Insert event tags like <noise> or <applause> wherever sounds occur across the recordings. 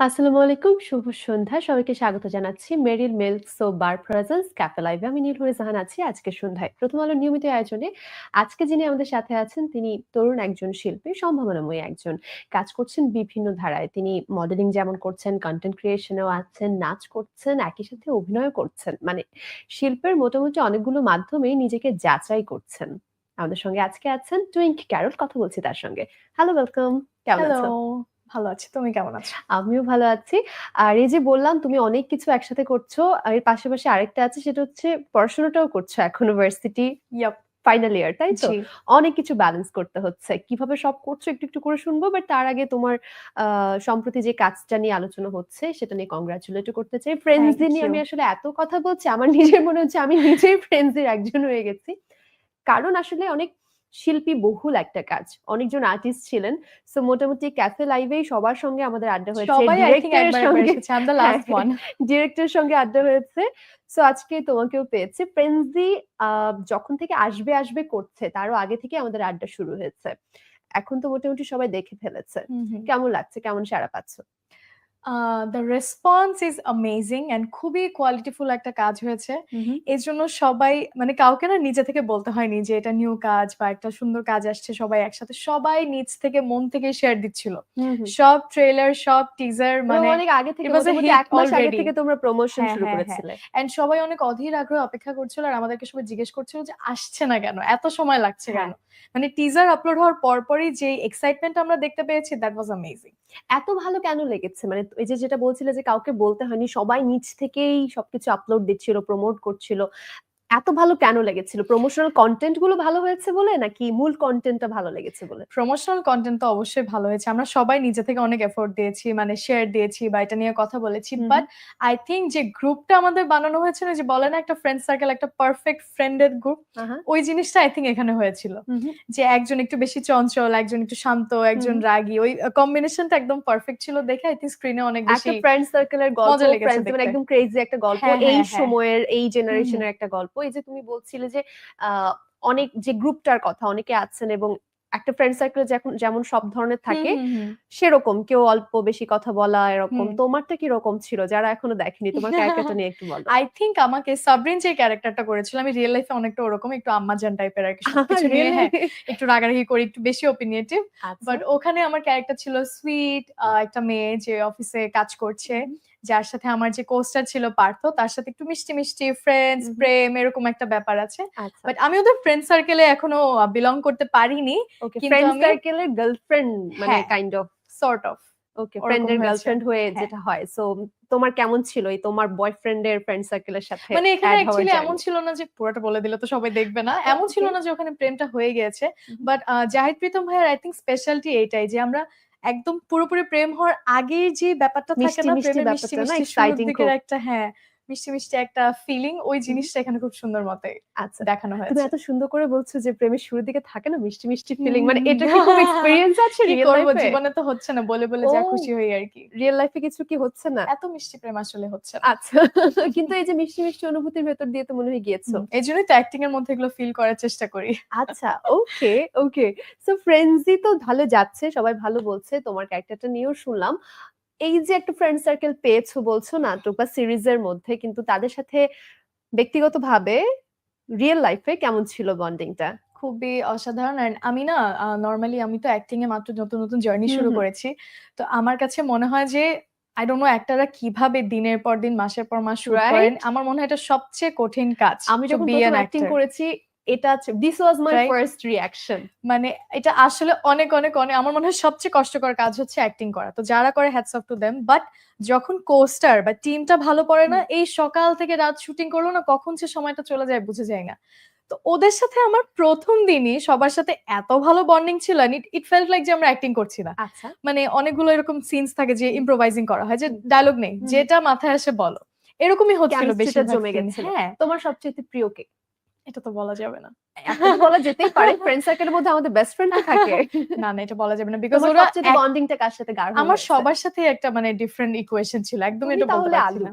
আসসালামু আলাইকুম শুভ সন্ধ্যা। সবাইকে স্বাগত জানাচ্ছি মেরিল মিল্ক সো বার প্রেজেন্স ক্যাফে লাইভে। আমি নীলহরি জাহান আছি আজকে সন্ধ্যায়। প্রথম আলো নিয়মিত আয়োজনে আজকে যিনি আমাদের সাথে আছেন তিনি তরুণ একজন শিল্পী সম্ভাবনাময়ী একজন। কাজ করছেন বিভিন্ন ধারায়। তিনি মডেলিং যেমন করছেন কন্টেন্ট ক্রিয়েশনেও আছেন নাচ করছেন একই সাথে অভিনয় করছেন। মানে শিল্পের মোটামুটি অনেকগুলো মাধ্যমেই নিজেকে যাচাই করছেন। আমাদের সঙ্গে আজকে আছেন টুইঙ্ক ক্যারল কথা বলছি তার সঙ্গে। হ্যালো ওয়েলকাম কেমন আছো? ভালো আছি তুমি কেমন আছো? আমিও ভালো আছি। আর এই যে বললাম তুমি অনেক কিছু একসাথে করছ। আর এর পাশাপাশি আরেকটা আছে সেটা হচ্ছে পড়াশোনাটাও করছ এখনও ভার্সিটি ইয়াপ ফাইনাল ইয়ার তাই তো? জি। অনেক কিছু ব্যালেন্স করতে হচ্ছে। কীভাবে সব করছ একটু একটু করে শুনব বাট তার আগে তোমার আহ, সম্প্রতি যে কাজটা নিয়ে আলোচনা হচ্ছে সেটা নিয়ে কংগ্রাচুলেট করতে চাই। ফ্রেন্ডস Thank নিয়ে. আমি আসলে এত কথা বলছি আমার নিজের মনে হচ্ছে আমি নিজেই ফ্রেন্ডস এর একজন হয়ে গেছি। কারণ আসলে অনেক শিল্পী বহুল একটা কাজ। অনেকজন আর্টিস্ট ছিলেন। সো মোটামুটি ক্যাফে লাইভেই সবার সঙ্গে আমাদের আড্ডা হয়েছে। ডিরেক্টরের সঙ্গে ডিরেক্টরের <laughs> সঙ্গে আড্ডা হয়েছে। সো আজকে তোমাকেও পেয়েছে। ফ্রেন্ডসি যখন থেকে আসবে আসবে করছে তারও আগে থেকে আমাদের আড্ডা শুরু হয়েছে। এখন তো মোটামুটি সবাই দেখে ফেলেছে। কেমন লাগছে? কেমন সারা পাচ্ছ? The response is amazing and খুবই কোয়ালিটিফুল একটা কাজ হয়েছে। এর জন্য সবাই মানে কাউকে না নিজে থেকে বলতে হয়নি যে এটা নিউ কাজ বা একটা সুন্দর কাজ আসছে সবাই একসাথে। সবাই নিজ থেকে মন থেকে শেয়ার দিচ্ছিল। সব ট্রেলার সব টিজার মানে মানে অনেক আগে থেকে it was a মোটামুটি hit এক মাস আগে already. থেকে তোমরা প্রমোশন হ্যাঁ, শুরু হ্যাঁ, হ্যাঁ। করেছিলে। এন্ড সবাই অনেক অধীর আগ্রহে অপেক্ষা করছিল আর আমাদেরকে সবাই জিজ্ঞেস করছিল যে আসছে না কেন? এত সময় লাগছে হ্যাঁ। কেন? মানে টিজার আপলোড হওয়ার পরপরই যে এক্সাইটমেন্ট আমরা দেখতে পেয়েছি দ্যাট ওয়াজ অ্যামেজিং এত ভালো কেন লেগেছে? মানে এই যে যেটা বলছিলে যে কাউকে বলতে হয়নি, সবাই নিচ থেকেই সবকিছু আপলোড দিচ্ছিল প্রমোট করছিল। এত ভালো কেন লেগেছিল প্রমোশনাল কন্টেন্টগুলো ভালো হয়েছে বলে নাকি মূল কন্টেন্টটা ভালো লেগেছে বলে প্রমোশনাল কন্টেন্ট তো অবশ্যই ভালো হয়েছে আমরা সবাই নিজে থেকে অনেক এফোর্ট দিয়েছি মানে শেয়ার দিয়েছি বা এটা নিয়ে কথা বলেছি। বাট আই থিঙ্ক যে গ্রুপটা আমাদের বানানো হয়েছিল যে বলে না একটা ফ্রেন্ড সার্কেল একটা পারফেক্ট ফ্রেন্ডের গ্রুপ ওই জিনিসটা আই থিঙ্ক এখানে হয়েছিল। যে একজন একটু বেশি চঞ্চল একজন একটু শান্ত একজন। রাগী ওই কম্বিনেশনটা একদম পারফেক্ট ছিল দেখে আই থিঙ্ক স্ক্রিনে অনেক বেশি একটা ফ্রেন্ড সার্কেলের গল্প মানে। একদম ক্রেজি একটা গল্প হ্যাঁ, এই হ্যাঁ, হ্যাঁ। সময়ের এই জেনারেশনের একটা গল্প এই যে তুমি বলছিলে যে অনেক যে গ্রুপটার কথা অনেকে আছেন এবং একটা ফ্রেন্ড সার্কেল যখন যেমন সব ধরনের থাকে। সেরকম কেউ অল্প বেশি কথা বলা এরকম তোমারটা কি রকম ছিল? যারা এখনও দেখেনি তোমার ক্যারেক্টারটা নিয়ে একটু বলো। আই থিঙ্ক আমাকে সাবরিন যে ক্যারেক্টারটা করেছিল আমি রিয়েল লাইফে অনেকটা ওরকম একটু আম্মাজান টাইপের আর হ্যাঁ একটু রাগারাগি করি একটু বেশি ওপিনিয়েটিভ আচ্ছা। বাট ওখানে আমার ক্যারেক্টার ছিল সুইট একটা মেয়ে যে অফিসে কাজ করছে। যার সাথে আমার যে কোস্টার ছিল পার্থ তার সাথে একটু মিষ্টি মিষ্টি ফ্রেন্ডস। প্রেম এরকম একটা ব্যাপার আছে। আচ্ছা। বাট আমি ওদের ফ্রেন্ড সার্কেলে এখনও বিলং করতে পারিনি। কিন্তু ফ্রেন্ড সার্কেলের গার্লফ্রেন্ড মানে। Kind of sort of okay ফ্রেন্ডের গার্লফ্রেন্ড হয়ে হ্যাঁ। যেটা হয়। সো তোমার কেমন ছিল এই তোমার বয়ফ্রেন্ডের ফ্রেন্ড সার্কেলের সাথে মানে এখানে অ্যাকচুয়ালি এমন ছিল না যে পুরোটা বলে দিলে তো সবাই দেখবে না। এমন ছিল না যে ওখানে প্রেমটা হয়ে হুম। বাট জাহিদ প্রীতম ভাইয়ের আই থিঙ্ক স্পেশালিটি এইটাই যে আমরা একদম পুরোপুরি প্রেম হওয়ার আগের যে ব্যাপারটা থাকে না প্রেমের মিষ্টি ব্যাপারটা না, মিষ্টি। একটা হ্যাঁ মিষ্টি মিষ্টি একটা ফিলিং ওই জিনিসটা এখানে খুব সুন্দর মতে আচ্ছা। দেখানো তুমি এত সুন্দর করে বলছো যে প্রেমের শুরুর দিকে থাকে না মিষ্টি মিষ্টি ফিলিং মানে এটা কি খুব এক্সপেরিয়েন্স আছে রিয়েল লাইফে জীবনে তো হচ্ছে না বলে বলে যা খুশি হই আর কি। রিয়েল লাইফে কিছু কি হচ্ছে না? এত মিষ্টি প্রেম আসলে হচ্ছে না। আচ্ছা। কিন্তু এই যে মিষ্টি মিষ্টি অনুভূতির ভেতর দিয়ে তো মনে হয় গিয়েছো। এই জন্যই তো অ্যাক্টিং এর মধ্যে এগুলো ফিল করার চেষ্টা করি। আচ্ছা ওকে ওকে সো ফ্রেন্ডসই তো ভালো যাচ্ছে সবাই ভালো বলছে তোমার ক্যারেক্টারটা নিয়েও শুনলাম। এই যে একটা ফ্রেন্ড সার্কেল পেয়েছ বলছো নাটক বা সিরিজের মধ্যে কিন্তু তাদের সাথে ব্যক্তিগতভাবে রিয়েল লাইফে কেমন ছিল বন্ডিংটা খুবই অসাধারণ। আর আমি না নর্মালি আমি তো অ্যাক্টিং এ মাত্র নতুন নতুন জার্নি শুরু করেছি। তো আমার কাছে মনে হয় যে আই ডোন্ট নো একটারা কীভাবে দিনের পর দিন মাসের পর মাস Right? করেন আমার মনে হয় এটা সবচেয়ে কঠিন কাজ আমি যখন অ্যাক্টিং করেছি এটা this was my first reaction মানে এটা আসলে অনেক অনেক অনেক আমার মনে হয় সবচেয়ে কষ্টকর কাজ হচ্ছে অ্যাক্টিং করা। তো যারা করে hats off to them but যখন কোস্টার বা টিমটা ভালো পড়ে না এই সকাল থেকে রাত শুটিং করল না কখন সে সময়টা চলে যায় বুঝে যায় না। তো ওদের সাথে আমার প্রথম দিনই সবার সাথে এত ভালো বন্ডিং ছিল ইট ফেল্ট লাইক যে আমরা অ্যাক্টিং করছি না। আচ্ছা। মানে অনেকগুলো এরকম সিনস থাকে যে ইম্প্রোভাইজিং করা হয় যে ডায়লগ নেই যেটা মাথায় আসে বলো। এরকমই হচ্ছিল বেশি জমে গেছিল। হ্যাঁ। তোমার সবচেয়ে প্রিয় কে? এটা তো বলা যাবে না। এখন বলা যেতেই পারে ফ্রেন্ড সার্কেলের মধ্যে আমাদের বেস্ট ফ্রেন্ড থাকে। না না এটা বলা যাবে না বিকজ ওরা সবচেয়ে বন্ডিংটা কার সাথে গাঢ় আমার সবার সাথে একটা মানে ডিফারেন্ট ইকুয়েশন ছিল একদম এটা বলতে পারছি। না।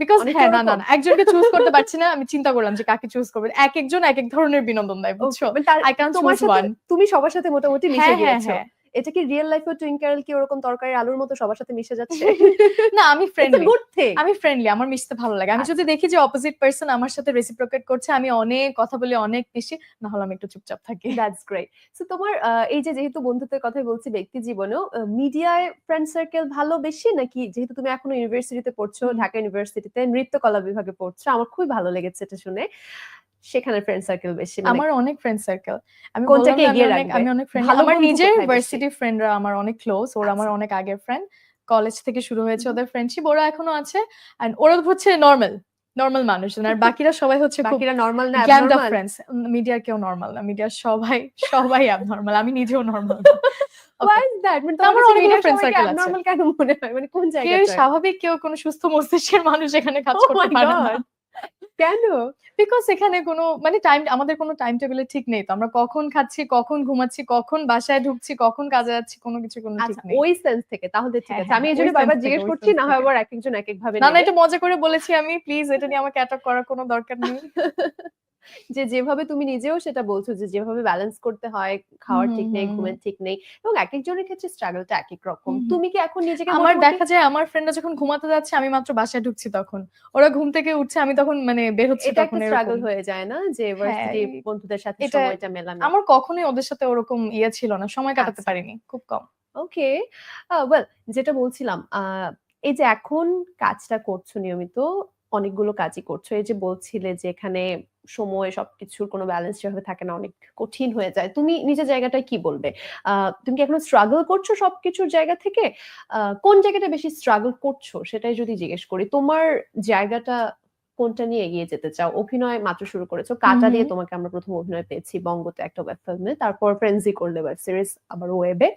বিকজ হ্যাঁ না না না, একজনকে চুজ করতে পারছি না আমি চিন্তা করলাম যে কাকে চুজ করবে। এক একজন এক এক ধরনের বিনোদন দেয় বুঝছ? আই ক্যান চুজ ওয়ান তুমি সবার সাথে মোটামুটি মিশে হ্যাঁ হ্যাঁ গিয়েছো। হ্যাঁ। এটা কি রিয়েল লাইফে টুইঙ্কেল কি ওরকম তরকারি আলুর মতো সবার সাথে মিশে যাচ্ছে? <laughs> না আমি ফ্রেন্ডলি গুড থিং আমি ফ্রেন্ডলি আমার মিশতে ভালো লাগে। আমি আচ্ছা। যদি দেখি যে অপোজিট পার্সন আমার সাথে রেসিপ্রোকেট করছে আমি অনেক কথা বলি অনেক মিশি না হলে আমি একটু চুপচাপ থাকি। দ্যাটস গ্রেট সো তোমার এই যে যেহেতু বন্ধুত্বের কথাই বলছি ব্যক্তি জীবনেও মিডিয়ায় ফ্রেন্ড সার্কেল ভালো বেশি নাকি যেহেতু তুমি এখনও ইউনিভার্সিটিতে পড়ছো। ঢাকা ইউনিভার্সিটিতে নৃত্যকলা বিভাগে পড়ছো আমার খুবই ভালো লেগেছে এটা শুনে। সেখানে ফ্রেন্ড সার্কেল বেশি মানে আমার অনেক ফ্রেন্ড সার্কেল আমি কোনটাকে বললাম না, আমি এগিয়ে অনেক- আমি অনেক ফ্রেন্ড আমার নিজের কোথায় বেশি? ভার্সিটি ফ্রেন্ডরা আমার অনেক ক্লোজ ওরা আমার আচ্ছা। অনেক আগের ফ্রেন্ড কলেজ থেকে শুরু হয়েছে ওদের ফ্রেন্ডশিপ ওরা এখনও আছে এন্ড ওরা হচ্ছে নর্মাল নর্মাল মানুষ আর বাকিরা সবাই হচ্ছে বাকিরা নর্মাল না গ্যান্ড অফ ফ্রেন্ডস মিডিয়ার কেউ নর্মাল না মিডিয়ার সবাই সবাই অ্যাবনর্মাল আমি নিজেও নর্মাল? <laughs> মানে মনে হয়? মানে স্বাভাবিক কেউ কোনো সুস্থ মস্তিষ্কের মানুষ এখানে কাজ Oh করতে পারে না! কেন? বিকজ এখানে কোনো মানে টাইম আমাদের কোনো টাইম টেবিলে ঠিক নেই তো। আমরা কখন খাচ্ছি কখন ঘুমাচ্ছি কখন বাসায় ঢুকছি কখন কাজে যাচ্ছি কোনো কিছু কোনো ঠিক আচ্ছা নেই। ওই সেন্স থেকে তাহলে ঠিক হ্যাঁ, আছে। হ্যাঁ, আমি এই জন্য বারবার জিজ্ঞেস করছি না হয় আবার এক একজন এক এক ভাবে না না এটা মজা করে বলেছি আমি। প্লিজ এটা নিয়ে আমাকে অ্যাটাক করার কোনো দরকার নেই। <laughs> যে যেভাবে তুমি নিজেও সেটা বলছো যে যেভাবে ব্যালেন্স করতে হয় খাওয়ার ঠিক নেই ঘুমের ঠিক নেই এবং এক একজনের ক্ষেত্রে স্ট্রাগলটা এক এক রকম। তুমি কি এখন নিজেকে আমার দেখা যায় আমার ফ্রেন্ডরা যখন ঘুমাতে যাচ্ছে আমি মাত্র বাসায় ঢুকছি তখন। ওরা ঘুম থেকে উঠছে আমি তখন মানে বের হচ্ছে এটা তখন একটা স্ট্রাগল হয়ে যায় না? যে ভার্সিটি বন্ধুদের সাথে সময়টা মেলানো। আমার কখনোই ওদের সাথে ওরকম ইয়ে ছিল না সময় কাটাতে আচ্ছা। পারিনি খুব কম। ওকে ওয়েল যেটা বলছিলাম আহ, এই যে এখন কাজটা করছ নিয়মিত অনেকগুলো কাজই করছ। এই যে বলছিলে যে এখানে সময় সবকিছুর কোনো ব্যালেন্স যেভাবে থাকে না অনেক কঠিন হয়ে যায়। তুমি নিজের জায়গাটায় কি বলবে? তুমি কি এখনও স্ট্রাগল করছ সবকিছুর জায়গা থেকে? কোন জায়গাটা বেশি স্ট্রাগল করছ সেটাই যদি জিজ্ঞেস করি তোমার জায়গাটা কোনটা নিয়ে এগিয়ে যেতে চাও? অভিনয় মাত্র শুরু করেছ কাটা দিয়ে তোমাকে আমরা প্রথম অভিনয় পেয়েছি বঙ্গতে একটা ওয়েব ফিল্মে তারপর ফ্রেন্সি করলে ওয়েব সিরিজ আবার ওয়েবে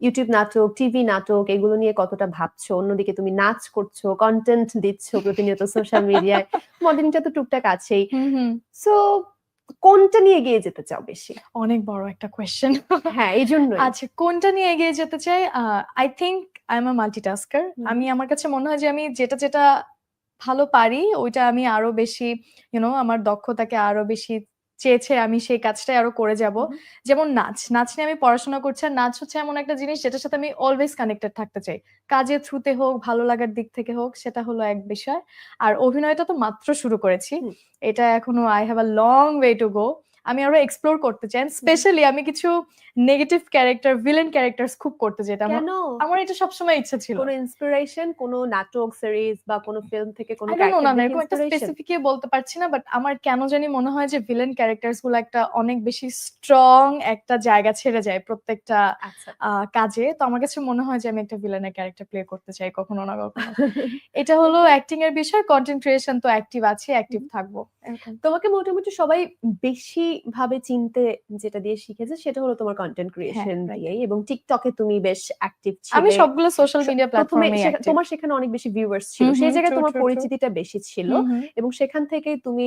ইউটিউব নাটক টিভি নাটক এগুলো নিয়ে কতটা ভাবছ? অন্যদিকে তুমি নাচ করছ কন্টেন্ট দিচ্ছ প্রতিনিয়ত সোশ্যাল মিডিয়ায় মডেলিংটা তো টুকটাক আছেই। সো কোনটা নিয়ে এগিয়ে যেতে চাও বেশি? অনেক বড় একটা কোয়েশ্চেন হ্যাঁ এই জন্য আচ্ছা কোনটা নিয়ে এগিয়ে যেতে চাই? I think I am a multitasker. আমি আমার কাছে মনে হয় যে আমি যেটা যেটা ভালো পারি ওইটা আমি আরও বেশি ইউনো আমার দক্ষতাকে আরও বেশি চেয়েছে আমি সেই কাজটাই আরও করে যাব। যেমন নাচ নাচ নিয়ে আমি পড়াশোনা করছি আর নাচ হচ্ছে এমন একটা জিনিস যেটার সাথে আমি অলওয়েজ কানেক্টেড থাকতে চাই। কাজের থ্রুতে হোক ভালো লাগার দিক থেকে হোক সেটা হলো এক বিষয়। আর অভিনয়টা তো মাত্র শুরু করেছি। এটা এখনও I have a long way to go আমি আরও এক্সপ্লোর করতে চাই স্পেশালি আমি কিছু নেগেটিভ ক্যারেক্টার ভিলেন ক্যারেক্টার্স খুব করতে চাই এটা আমার কেন? আমার এটা সবসময় ইচ্ছা ছিল। কোনো ইন্সপিরেশন কোনো নাটক সিরিজ বা কোনো ফিল্ম থেকে কোনো know, না না, এরকম একটা দেখে inspiration? স্পেসিফিক বলতে পারছি না বাট আমার কেন জানি মনে হয় যে ভিলেন ক্যারেক্টার্সগুলো একটা অনেক বেশি স্ট্রং একটা জায়গা ছেড়ে যায় প্রত্যেকটা আচ্ছা। কাজে। তো আমার কাছে মনে হয় যে আমি একটা ভিলেনের ক্যারেক্টার প্লে করতে চাই কখনো না কখনো। এটা হলো অ্যাক্টিং এর বিষয় কন্টেন্ট ক্রিয়েশন তো অ্যাক্টিভ আছি অ্যাক্টিভ থাকব। তোমাকে মোটামুটি সবাই বেশি ভাবে চিনতে যেটা দিয়ে শিখেছে সেটা হলো তোমার কন্টেন্ট ক্রিয়েশন right. দিয়েই এবং টিকটকে তুমি বেশ অ্যাক্টিভ ছিলে। আমি সবগুলো সোশ্যাল মিডিয়া প্ল্যাটফর্মে তোমার সেখানে অনেক বেশি ভিউয়ার্স ছিল। সেই জায়গায় তোমার. পরিচিতিটা বেশি ছিল এবং সেখান থেকেই তুমি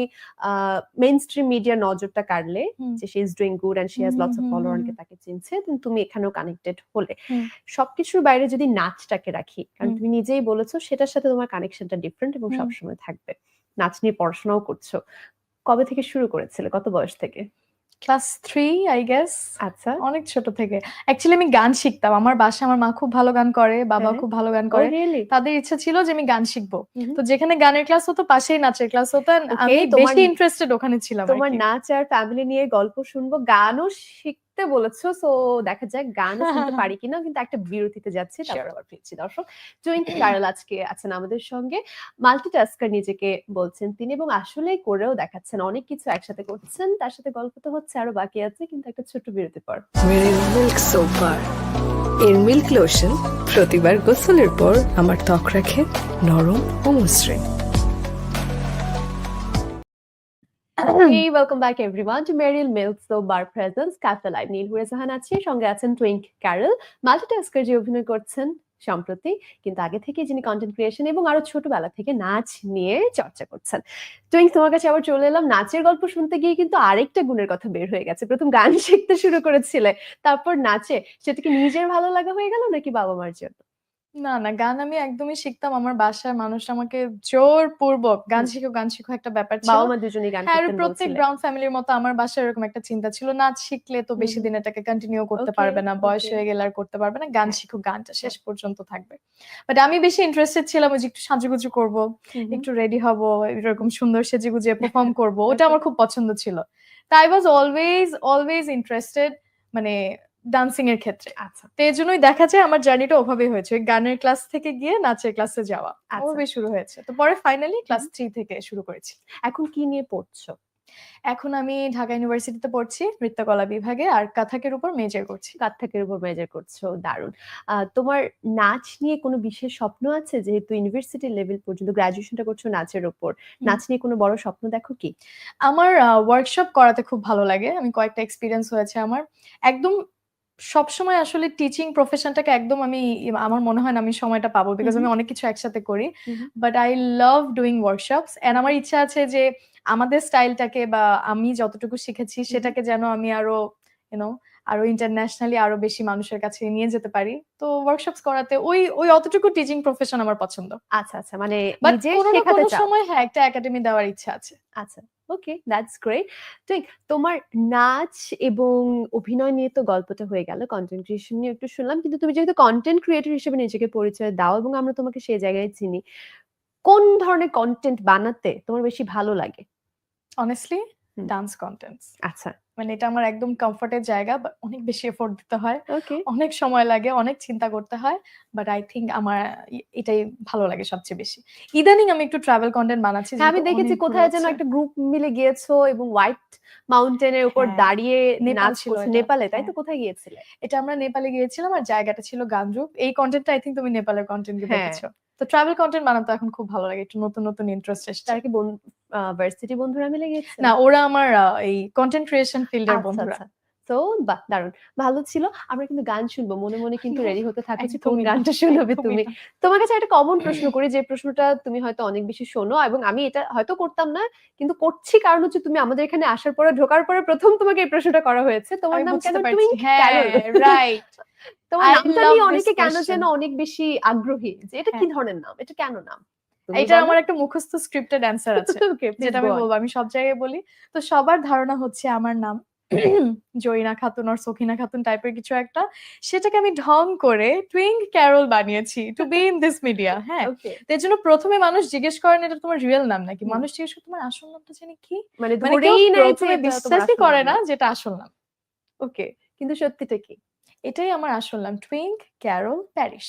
মেইন স্ট্রিম মিডিয়ার নজরটা কাড়লে যে she is doing good and she has lots of hmm, follower hmm, অনেকে তাকে চিনছে তুমি এখানেও কানেক্টেড হলে। সবকিছুর বাইরে যদি নাচটাকে রাখি কারণ তুমি নিজেই বলেছ সেটার সাথে তোমার কানেকশনটা ডিফারেন্ট এবং। সবসময় থাকবে। নাচ নিয়ে পড়াশোনাও করছ। কবে থেকে শুরু করেছিলে? কত বয়স থেকে? ক্লাস থ্রি আই গেস আচ্ছা। অনেক ছোট থেকে। অ্যাকচুয়ালি আমি গান শিখতাম। আমার বাসায় আমার মা খুব ভালো গান করে বাবা হ্যাঁ। খুব ভালো গান করে। রিয়েলি তাদের ইচ্ছা ছিল যে আমি গান শিখব। তো যেখানে গানের ক্লাস হতো পাশেই নাচের ক্লাস হতো। আমি বেশি ইন্টারেস্টেড ওখানে ছিলাম তোমার নাচ আর ফ্যামিলি নিয়ে গল্প শুনব গানও শিখতে বলেছ। সো দেখা যাক গান <laughs> শুনতে পারি কিনা কিন্তু একটা বিরতিতে যাচ্ছি তারপর আবার ফিরছি। দর্শক টুইঙ্কি কারল আজকে আছেন আমাদের সঙ্গে। মাল্টিটাস্কার নিজেকে বলছেন তিনি এবং আসলেই করেও দেখাচ্ছেন। অনেক কিছু একসাথে করছেন। তার সাথে গল্প তো হচ্ছে আরও বাকি আছে কিন্তু একটা ছোট্ট বিরতি পর। মিল্ক সোপ বার এর মিল্ক লোশন প্রতিবার গোসলের পর আমার ত্বক রাখে নরম ও মসৃণ। Hey, welcome back everyone to Merrill Milk Soap Bar Presents Cafe Live. নীল হুরে জাহান আছি সঙ্গে আছেন টুইঙ্ক ক্যারল মাল্টিটাস্কার যে অভিনয় করছেন সম্প্রতি কিন্তু আগে থেকে যিনি কন্টেন্ট ক্রিয়েশন এবং আরও ছোটবেলা থেকে নাচ নিয়ে চর্চা করছেন। টুইঙ্ক তোমার কাছে আবার চলে এলাম। নাচের গল্প শুনতে গিয়ে কিন্তু আরেকটা গুণের কথা বের হয়ে গেছে। প্রথম গান শিখতে শুরু করেছিলে তারপর নাচে। সেটা কি নিজের ভালো লাগা হয়ে গেল নাকি বাবা মার জন্য? না, না গান আমি একদমই শিখতাম। আমার বাসার মানুষ আমাকে জোরপূর্বক গান হুম। শিখো, গান শিখো একটা ব্যাপার ছিল। বাবা-মা দুজনেই গান হ্যাঁ, আর করতেন প্রত্যেক বলছিলে। ব্রাউন ফ্যামিলির মতো আমার বাসায় এরকম একটা চিন্তা ছিল। নাচ শিখলে তো বেশি হুম। দিন এটাকে কন্টিনিউ করতে ওকে, পারবে না। বয়স ওকে। হয়ে গেলে আর করতে পারবে না। গান হ্যাঁ। শিখো, গানটা শেষ পর্যন্ত থাকবে। বাট আমি বেশি ইন্টারেস্টেড ছিলাম ওই যে একটু সাজুগুজু করব, হুম, হুম। একটু রেডি হব, এরকম সুন্দর সেজেগুজে পারফর্ম করব। <laughs> ওটা ওকে। আমার খুব পছন্দ ছিল। তো I was always, always interested মানে ডান্সিং এর ক্ষেত্রে। আচ্ছা, তো এই জন্যই দেখা যায় আমার জার্নিটা ওভাবে হয়েছে। গানের ক্লাস থেকে গিয়ে নাচের ক্লাসে যাওয়া। আচ্ছা। ওভাবেই শুরু হয়েছে। তো পরে ফাইনালি ক্লাস থ্রি থেকে শুরু করেছি। এখন কি নিয়ে পড়ছো? এখন আমি ঢাকা ইউনিভার্সিটিতে পড়ছি নৃত্যকলা বিভাগে আর কাথাকের উপর মেজর করছি। কাত্থাকের উপর মেজর করছ, দারুণ। তোমার নাচ নিয়ে কোনো বিশেষ স্বপ্ন আছে? যেহেতু ইউনিভার্সিটি লেভেল পর্যন্ত গ্র্যাজুয়েশনটা করছ নাচের উপর। নাচ নিয়ে কোনো বড় স্বপ্ন দেখো কি? আমার ওয়ার্কশপ করাতে খুব ভালো লাগে। আমি কয়েকটা এক্সপিরিয়েন্স হয়েছে আমার। একদম সবসময় আসলে টিচিং প্রফেশনটাকে একদম আমি আমার মনে হয় না আমি সময়টা পাবো। বিকজ আমি অনেক কিছু একসাথে করি। But I love doing workshops and আমার ইচ্ছা আছে যে আমাদের স্টাইলটাকে বা আমি যতটুকু শিখেছি। সেটাকে যেন আমি আরও ইউ নো আরও ইন্টারন্যাশনালি আরও বেশি মানুষের কাছে নিয়ে যেতে পারি। তো ওয়ার্কশপস করাতে ওই ওই অতটুকু টিচিং প্রফেশন আমার পছন্দ। আচ্ছা, আচ্ছা। মানে কোনো শেখাতে সময় হ্যাঁ, একটা একাডেমি দেওয়ার ইচ্ছা আছে। আচ্ছা, ওকে দ্যাটস গ্রেট। ঠিক তোমার নাচ এবং অভিনয় নিয়ে তো গল্পটা হয়ে গেল। কন্টেন্ট ক্রিয়েশন নিয়ে একটু শুনলাম। কিন্তু তুমি যেহেতু কন্টেন্ট ক্রিয়েটর হিসেবে নিজেকে পরিচয় দাও এবং আমরা তোমাকে সেই জায়গায় চিনি। কোন ধরনের কন্টেন্ট বানাতে তোমার বেশি ভালো লাগে? অনেস্টলি। Dance contents. আচ্ছা, মানে এটা আমার একদম কমফোর্টের জায়গা। বাট অনেক বেশি এফোর্ট দিতে হয়। ওকে। অনেক সময় লাগে, অনেক চিন্তা করতে হয়। বাট আই থিংক আমার এটাই ভালো লাগে সবচেয়ে বেশি। ইদানিং আমি একটু ট্রাভেল কন্টেন্ট বানাচ্ছি হ্যাঁ, আমি দেখেছি কোথায় যেন একটা গ্রুপ মিলে গিয়েছো এবং হোয়াইট মাউন্টেনের উপর হ্যাঁ, দাঁড়িয়ে নেপাল নাচ ছিল নেপালে তাই তো? হ্যাঁ। কোথায় গিয়েছিলে? এটা আমরা নেপালে গিয়েছিলাম আর জায়গাটা ছিল গানদ্রুপ। এই কন্টেন্টটা আই থিংক তুমি নেপালের কন্টেন্ট। দেখেছ। তো ট্রাভেল কন্টেন্ট বানাতে এখন খুব ভালো লাগে। একটু নতুন, নতুন ইন্টারেস্ট এসছে। তারা কি ভার্সিটি বন্ধুরা মিলে গিয়েছিলে? না ওরা আমার এই কনটেন্ট ক্রিয়েশন ফিল্ডের আচ্ছা, বন্ধুরা। আচ্ছা। তো বাহ! দারুণ। ভালো ছিল। আমরা কিন্তু গান শুনব। মনে, মনে কিন্তু রেডি হতে থাকো যে কোন গানটা শোনাবে তুমি। তোমার কাছে একটা কমন <clears throat> প্রশ্ন করি যে প্রশ্নটা তুমি হয়তো অনেক বেশি শোনো এবং আমি এটা হয়তো করতাম না। কিন্তু করছি কারণ হচ্ছে তুমি আমাদের এখানে আসার পরে ঢোকার পরে প্রথম তোমাকে এই প্রশ্নটা করা হয়েছে। তোমার নাম কেন পারছি। টুইঙ্ক হ্যাঁ, রাইট। তোমার নামটা নিয়ে অনেকে কেন যেন অনেক বেশি আগ্রহী যে এটা কি হ্যাঁ। ধরনের নাম? এটা কেন নাম? বলো। আমার একটা মুখস্থ স্ক্রিপ্টেড অ্যান্সার আছে। <laughs> যেটা আমি। বলব। আমি সব জায়গায় বলি। তো সবার ধারণা হচ্ছে আমার নাম <clears throat> জরিনা খাতুন অর সখিনা খাতুন টাইপের কিছু একটা। সেটাকে আমি ঢং করে টুইঙ্ক ক্যারল বানিয়েছি to be in this media. হ্যাঁ? তো এজন্য ১ম মানুষ জিজ্ঞেস করেন এটা তোমার রিয়েল নাম নাকি? মানুষ জিজ্ঞেস করে তোমার আসল নামটা জানি কি? মানে মানে ধরেই নেয় যে ১ম এ এটা তোমার বিশ্বাসই করে না যেটা আসল নাম। ওকে। কিন্তু সত্যিটা কি? এটাই আমার আসল নাম Twink Carol Parish.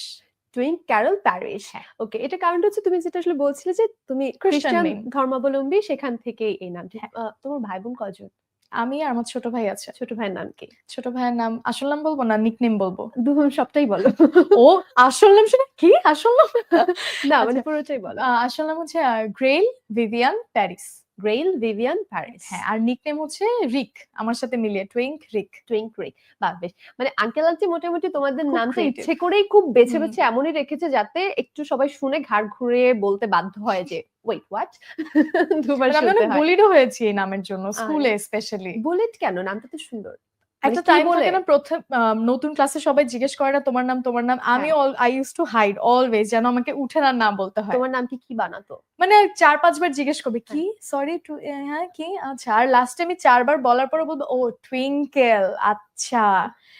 Twink Carol Parish. হ্যাঁ। ওকে। এটা কারণটা হচ্ছে তুমি যেটা আসলে বলছিলে যে তুমি খ্রিস্টান ধর্মাবলম্বী সেখান থেকে এই নামটি। হ্যাঁ। তোমার ভাই বোন কজন আমি আর আমার ছোট ভাই আছে। ছোট ভাইয়ের নাম কি? ছোট ভাইয়ের নাম আসল নাম বলব না নিকনেম বলব? দুহুম সবটাই বলো। <laughs> ও আসল নাম শুনে কি আসল নাম? <laughs> না মানে আচ্ছা। পুরোটাই বলো। আসল নাম হচ্ছে আ Grail Vivian Paris. Grail Vivian Paris. হ্যাঁ, আর নিকনেম হচ্ছে রিক। আমার সাথে মিলিয়ে টুইঙ্ক রিক। টুইঙ্ক রিক। বাহ! বেশ। মানে আঙ্কেল আন্টি মোটামুটি তোমাদের নাম নামটা ইচ্ছে করেই খুব বেছে, বেছে এমনই রেখেছে যাতে একটু সবাই শুনে ঘাড় ঘুরিয়ে বলতে বাধ্য হয় যে ওয়েট হোয়াট? <laughs> দুবার মানে শুনতে হয়। বুলিডও হয়েছি এই নামের জন্য। স্কুলে স্পেশালি। বুলেট কেন? নামটা তো সুন্দর। মানে একটা টাইম থাকে না ১ম আ নতুন ক্লাসে সবাই জিজ্ঞেস করে না তোমার নাম, তোমার নাম। আমি হ্যাঁ। I used to hide always যেন আমাকে উঠে না নাম বলতে হয়। তোমার নাম কি, কি বানাতো? মানে ৪-৫ বার জিজ্ঞেস করবে, "কি? সরি টু হ্যাঁ, কি? আচ্ছা।" আর লাস্টে আমি ৪ বার বলার পরে বলবে, "ও টুইঙ্কেল আচ্ছা।"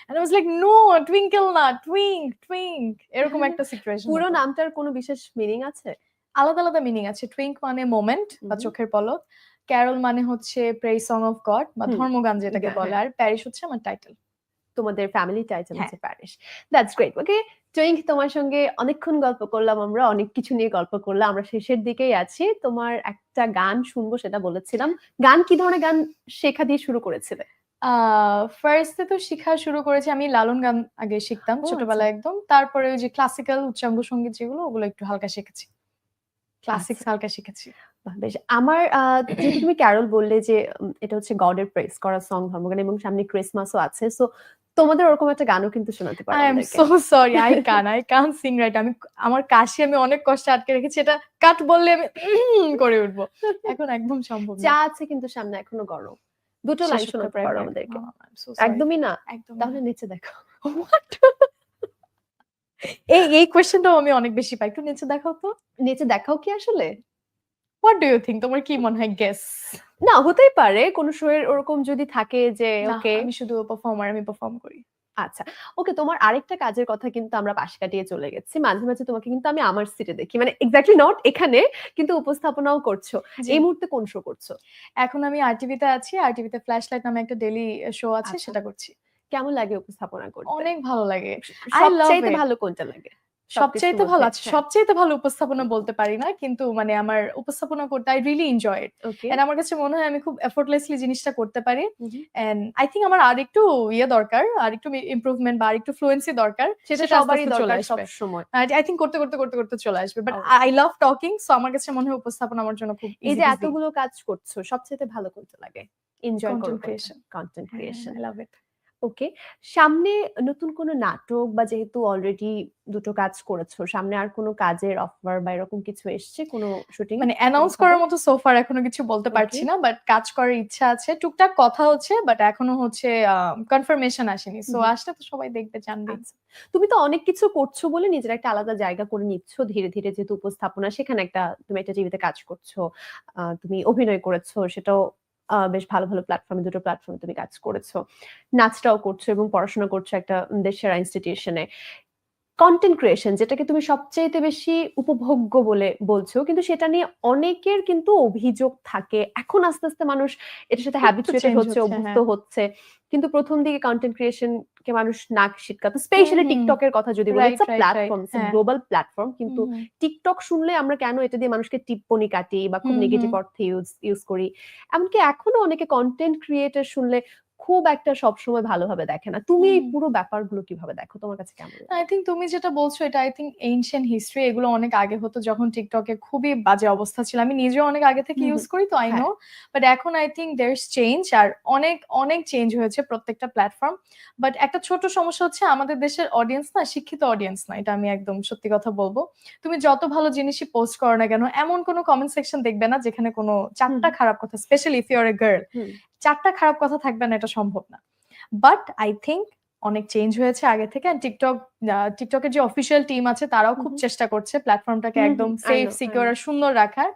And I was like, "No, Twinkle না, টুইঙ্ক, টুইঙ্ক।" এরকম <laughs> একটা সিচুয়েশন পুরো। নামটার কোনো বিশেষ মিনিং আছে? আলাদা, আলাদা মিনিং আছে। টুইঙ্ক মানে মোমেন্ট বা চোখের পলক। ক্যারল মানে হচ্ছে প্রেইজ সং অফ গড বা ধর্মগান যেটাকে বলে। হ্যাঁ। আর প্যারিশ হচ্ছে আমার টাইটেল। তোমাদের ফ্যামিলি টাইটেল হ্যাঁ। হচ্ছে Parish. That's great. Okay. Twink তোমার সঙ্গে অনেকক্ষণ গল্প করলাম আমরা। অনেক কিছু নিয়ে গল্প করলাম। আমরা শেষের দিকেই আছি। তোমার একটা গান শুনব সেটা বলেছিলাম। গান কি ধরনের গান শেখা দিয়ে শুরু করেছিলে? ফার্স্ট তো শিখা শুরু করেছি আমি লালন গান আগে শিখতাম ও আচ্ছা। ছোটবেলায় একদম। তারপরে ওই যে ক্লাসিক্যাল উচ্চাঙ্গ সংগীত যেগুলো ওগুলো একটু হালকা শিখেছি। ক্লাসিক্স আচ্ছা। হালকা শিখেছি। বেশ। আমার যেহেতু তুমি ক্যারল বললে যে এটা হচ্ছে গডের প্রেইজ করা সং ধর্মগান এবং সামনে ক্রিসমাসও আছে। সো তোমাদের ওরকম একটা গানও কিন্তু শোনাতে পারো I am so sorry I can I can't sing right আমি আমার কাশি আমি অনেক কষ্টে আটকে রেখেছি। এটা কাট বললে আমি করে উঠব। এখন একদম সম্ভব। চা আছে কিন্তু সামনে এখনও গরম। দুটো লাইন শোনাতে পারো আমাদেরকে। সরি। একদমই না? একদম তাহলে নেচে দেখো। হোয়াট? <laughs> এই এই কোয়েশ্চেনটাও আমি অনেক বেশি পাই। একটু নিচে দেখাও তো। নিচে দেখাও কি আসলে? হোয়াট ডু ইউ থিঙ্ক তোমার কি মনে হয়? গেস না হতেই পারে। কোন শো এর ওরকম যদি থাকে যে ওকে আমি শুধু পারফর্মার আমি পারফর্ম করি। আচ্ছা ওকে তোমার আরেকটা কাজের কথা কিন্তু আমরা পাশ কাটিয়ে চলে গেছি। মাঝে মাঝে তোমাকে কিন্তু আমি আমার সিটে দেখি। মানে এক্স্যাক্টলি নট এখানে কিন্তু উপস্থাপনাও করছ। এই মুহূর্তে কোন শো করছ? এখন আমি আরটিভিতে আছি। আরটিভিতে ফ্ল্যাশ লাইট নামে একটা ডেলি শো আছে আচ্ছা। সেটা করছি। কেমন লাগে উপস্থাপনা করতে? অনেক ভালো লাগে। সবচাইতে ভালো কোনটা লাগে? সবচাইতে ভালো আছে। হ্যাঁ। সবচাইতে ভালো উপস্থাপনা বলতে পারি না কিন্তু মানে আমার উপস্থাপনা করতে I really enjoy it and আমার কাছে মনে হয় আমি খুব এফোর্টলেসলি জিনিসটা করতে পারি। এন্ড আই থিঙ্ক আমার আর একটু ইয়ে দরকার আর একটু ইমপ্রুভমেন্ট বা আর একটু ফ্লুয়েন্সি দরকার সেটা সবারই দরকার সব সময় আই থিঙ্ক করতে করতে করতে করতে চলে আসবে। But I love talking so আমার কাছে মনে হয় উপস্থাপনা আমার জন্য খুব এই যে এতগুলো কাজ করছ সবচেয়ে ভালো কোনটা লাগে? এনজয় Content করো creation. Content creation I love it okay? সামনে নতুন কোনো নাটক বা যেহেতু অলরেডি দুটো কাজ করেছ সামনে আর কোনো কাজের অফার বা এরকম কিছু এসছে? কোনো শুটিং মানে অ্যানাউন্স করার মতো সোফার এখনও কিছু বলতে পারছি না বাট কাজ করার ইচ্ছা আছে। টুকটাক কথা হচ্ছে বাট এখনও হচ্ছে কনফার্মেশন আসেনি। সো আসলে তো সবাই দেখবে জানবে আচ্ছা। তুমি তো অনেক কিছু করছ বলে নিজের একটা আলাদা জায়গা করে নিচ্ছ। ধীরে ধীরে যেহেতু উপস্থাপনা সেখানে একটা তুমি একটা টিভিতে কাজ করছ আহ, তুমি অভিনয় করেছ সেটাও বেশ ভালো ভালো প্ল্যাটফর্মে দুটো প্ল্যাটফর্মে তুমি কাজ করেছ। নাচটাও করছ এবং পড়াশোনা করছ একটা দেশের ইনস্টিটিউশনে কন্টেন্ট ক্রিয়েশন যেটাকে তুমি সবচেয়ে বেশি উপভোগ্য বলে বলছো কিন্তু সেটা নিয়ে অনেকের কিন্তু অভিযোগ থাকে এখন আস্তে আস্তে মানুষ এটার সাথে হ্যাবিচুয়েটেড হচ্ছে অভ্যস্ত হ্যাঁ। হচ্ছে কিন্তু প্রথম দিকে কন্টেন্ট ক্রিয়েশন কে মানুষ নাক শিটকাতো স্পেশালি টিকটকের কথা যদি বলি ইটস প্ল্যাটফর্ম। গ্লোবাল প্ল্যাটফর্ম কিন্তু। টিকটক শুনলে আমরা কেন এটা দিয়ে মানুষকে টিপ্পনি কাটি বা খুব নেগেটিভ। অর্থে ইউজ ইউজ করি এমনকি এখনও অনেকে কন্টেন্ট ক্রিয়েটর শুনলে খুব একটা সবসময় ভালোভাবে দেখে না। তুমি এই। পুরো ব্যাপারগুলো কীভাবে দেখো? তোমার কাছে কেমন আই থিঙ্ক তুমি যেটা বলছো এটা আই থিঙ্ক এনশিয়েন্ট হিস্ট্রি এগুলো অনেক আগে হতো যখন টিকটকে খুবই বাজে অবস্থা ছিল। আমি নিজেও অনেক আগে থেকে ইউজ করি তো আই। নো বাট এখন I think there is change আর অনেক অনেক চেঞ্জ হয়েছে প্রত্যেকটা প্ল্যাটফর্ম বাট একটা ছোট সমস্যা হচ্ছে আমাদের দেশের অডিয়েন্স না শিক্ষিত অডিয়েন্স না এটা আমি একদম সত্যি কথা বলব। তুমি যত ভালো জিনিসই পোস্ট করো না কেন এমন কোনো কমেন্ট সেকশন দেখবে না যেখানে কোনো চারটা খারাপ কথা specially if you're a girl. চারটা খারাপ কথা থাকবে না এটা সম্ভব না। বাট আই থিঙ্ক অনেক চেঞ্জ হয়েছে আগে থেকে টিকটক টিকটকের যে অফিসিয়াল টিম আছে তারাও খুব চেষ্টা করছে প্ল্যাটফর্মটাকে একদম সেফ সিকিউর আর সুন্দর রাখার।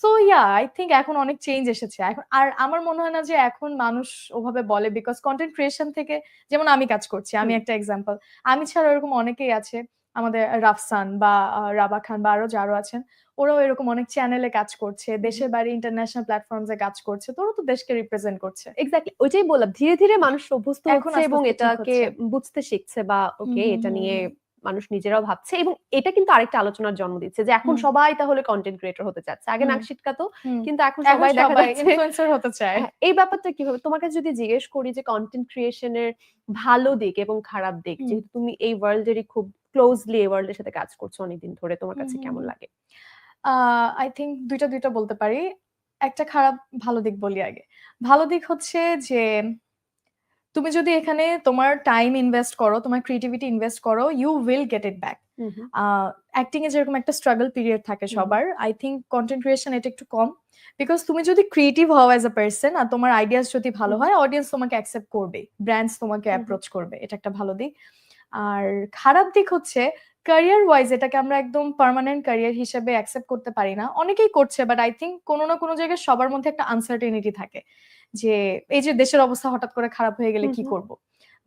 সো ইয়া আই থিঙ্ক এখন অনেক চেঞ্জ এসেছে। এখন আর আমার মনে হয় না যে এখন মানুষ ওভাবে বলে বিকজ কন্টেন্ট ক্রিয়েশন থেকে যেমন আমি কাজ করছি আমি একটা এক্সাম্পল আমি ছাড়া এরকম অনেকেই আছে আমাদের রাফসান বা রাবা খান বা আরও যারও আছেন ওরাও এরকম অনেক চ্যানেলে কাজ করছে দেশের বাইরে ইন্টারন্যাশনাল প্ল্যাটফর্মসে কাজ করছে তো ওরা তো দেশকে রিপ্রেজেন্ট করছে। এক্স্যাক্টলি ওইটাই বললাম ধীরে ধীরে মানুষ অভ্যস্ত এখন হচ্ছে এবং এটাকে বুঝতে শিখছে বা ওকে এটা নিয়ে মানুষ নিজেরাও ভাবছে এবং এটা কিন্তু আরেকটা আলোচনার জন্ম দিচ্ছে যে এখন সবাই তাহলে কন্টেন্ট ক্রিয়েটর হতে চাচ্ছে। আগে। নাক হুম। কিন্তু এখন সবাই দেখা যাচ্ছে ইনফ্লুয়েন্সার হতে চায়। হ্যাঁ, এই ব্যাপারটা কীভাবে তোমার কাছে যদি জিজ্ঞেস করি যে কন্টেন্ট ক্রিয়েশনের ভালো দিক এবং খারাপ দিক। যেহেতু তুমি এই ওয়ার্ল্ডেরই খুব ক্লোজলি এই ওয়ার্ল্ডের সাথে কাজ করছ অনেকদিন ধরে তোমার কাছে কেমন লাগে? আই থিঙ্ক দুইটা দুইটা বলতে পারি। একটা খারাপ ভালো দিক বলি আগে। ভালো দিক হচ্ছে যে তুমি যদি এখানে তোমার টাইম ইনভেস্ট করো তোমার ক্রিয়েটিভিটি ইনভেস্ট করো you will get it back. Acting এ যেরকম একটা স্ট্রাগল পিরিয়ড থাকে সবার আই থিঙ্ক কন্টেন্ট ক্রিয়েশন এটা একটু কম। বিকজ তুমি যদি ক্রিয়েটিভ হও অ্যাজ আ পার্সন আর তোমার আইডিয়াস যদি ভালো হয় অডিয়েন্স তোমাকে অ্যাকসেপ্ট করবে। ব্র্যান্ডস তোমাকে। অ্যাপ্রোচ করবে। এটা একটা ভালো দিক। আর খারাপ দিক হচ্ছে ক্যারিয়ার ওয়াইজ এটাকে আমরা একদম পার্মানেন্ট ক্যারিয়ার হিসেবে অ্যাকসেপ্ট করতে পারি না। অনেকেই করছে বাট আই থিঙ্ক কোনো না কোনো জায়গায় সবার মধ্যে একটা আনসার্টেনিটি থাকে যে এই যে দেশের অবস্থা হঠাৎ করে খারাপ হয়ে গেলে কি। করব?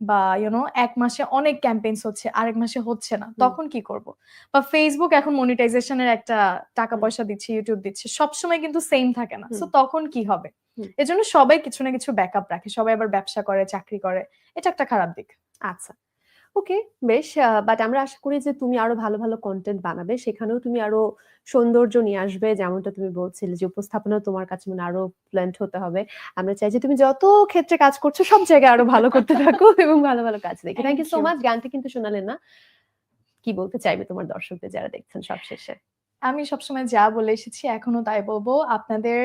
বা ইউনো এক মাসে অনেক ক্যাম্পেইনস হচ্ছে আরেক মাসে হচ্ছে না তখন কি করব? বা ফেসবুক এখন মনিটাইজেশনের একটা টাকা পয়সা দিচ্ছে ইউটিউব দিচ্ছে সবসময় কিন্তু সেম থাকে না। সো তখন কি হবে। এজন্য সবাই কিছু না কিছু ব্যাকআপ রাখে সবাই আবার ব্যবসা করে চাকরি করে এটা একটা খারাপ দিক। আচ্ছা। ওকে বেশ বাট আমরা আশা করি যে তুমি আরও ভালো ভালো কন্টেন্ট বানাবে। সেখানেও তুমি আরও সৌন্দর্য নিয়ে আসবে যেমনটা তুমি বলছিলে যে উপস্থাপনা তোমার কাছে মানে আরও প্ল্যান্ট হতে হবে। আমরা চাই যে তুমি যত ক্ষেত্রে কাজ করছ সব জায়গায় আরও ভালো করতে থাকো <laughs> এবং ভালো ভালো কাজ দেখি। থ্যাংক ইউ সো মাচ গানটা কিন্তু শোনালেন না। কি বলতে চাইবে তোমার দর্শকদের যারা দেখছেন সব শেষে? আমি সবসময় যা বলে এসেছি এখনও তাই বলব। আপনাদের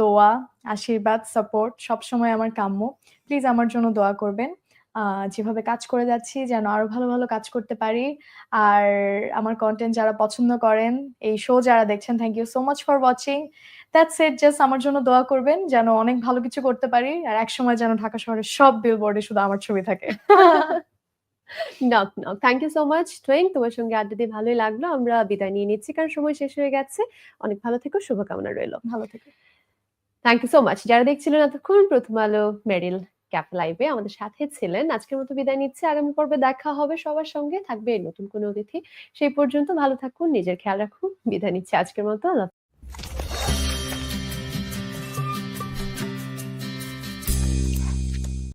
দোয়া আশীর্বাদ সাপোর্ট সবসময় আমার কাম্য। প্লিজ আমার জন্য দোয়া করবেন। আহ, যেভাবে কাজ করে যাচ্ছি যেন আরও ভালো ভালো কাজ করতে পারি। আর আমার কন্টেন্ট যারা পছন্দ করেন এই শো যারা দেখছেন thank you so much for watching that's it just আমার জন্য দোয়া করবেন যেন অনেক ভালো কিছু করতে পারি। আর একসময় যেন ঢাকা শহরের সব বিলবোর্ডে শুধু আমার ছবি থাকে। Knock knock thank you so much Twink তোমার সঙ্গে আড্ডা দিয়ে ভালোই লাগল। আমরা বিদায় নিয়ে নিচ্ছি কারণ সময় শেষ হয়ে গেছে। অনেক ভালো থেকো শুভকামনা রইল। ভালো থেকে। থ্যাংক ইউ সো মাচ যারা দেখছিলেন এতক্ষণ প্রথম আলো মেরিল ক্যাপ লাইভে আমাদের সাথে ছিলেন। আজকের মতো বিদায় নিচ্ছে। আগামী পর্বে দেখা হবে সবার সঙ্গে। থাকবে নতুন কোনো অতিথি। সেই পর্যন্ত ভালো থাকুন, নিজের খেয়াল রাখুন। বিদায় নিচ্ছে আজকের মতো।